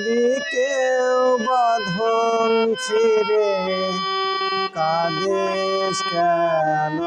যদি কেউ বাঁধন ছিঁড়ে কাদেশ কেন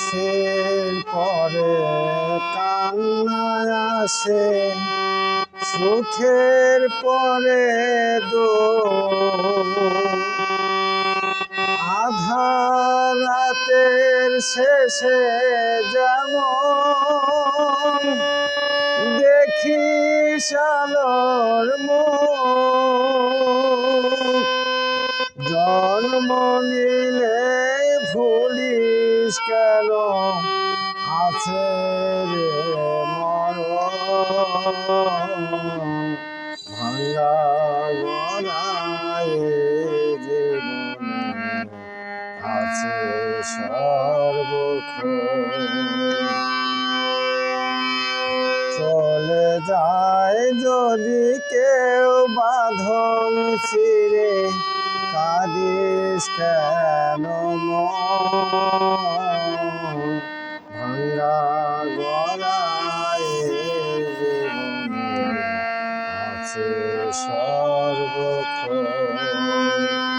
হাসির পরে কান্না আসে সুখের পরে দো আধার রাতের শেষে যেমন দেখি সালোর জন্ম নিলে ভুলিস কেন আছে রে মরণ ভাঙ্গা গড়ায় জীবনে আছে চলে যায় যদি কেউ বাঁধন ছিঁড়ে কাঁদিস কেন? সর্বক্ষণ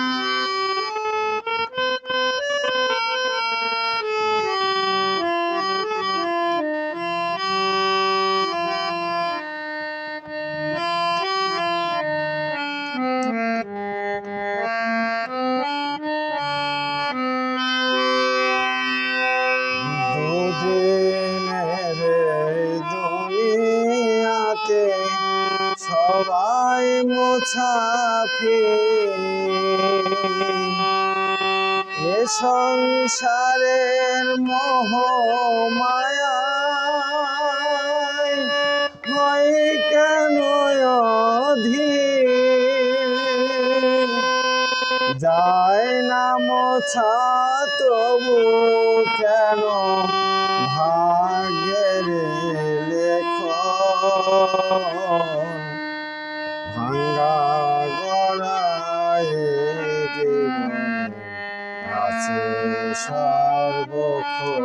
মুছাফির এ সংসারের মোহ মায়ায় হয় কেন যায় না মোছা তবু কেন ভাগ্যের লেখন আছে সর্বক্ষণ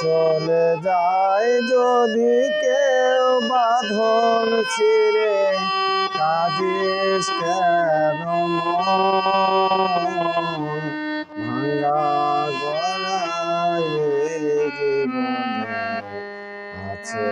চলে যায় যদি কেউ বাঁধন ছিঁড়ে কাঁদিস কেন? ভাঙ্গা আছে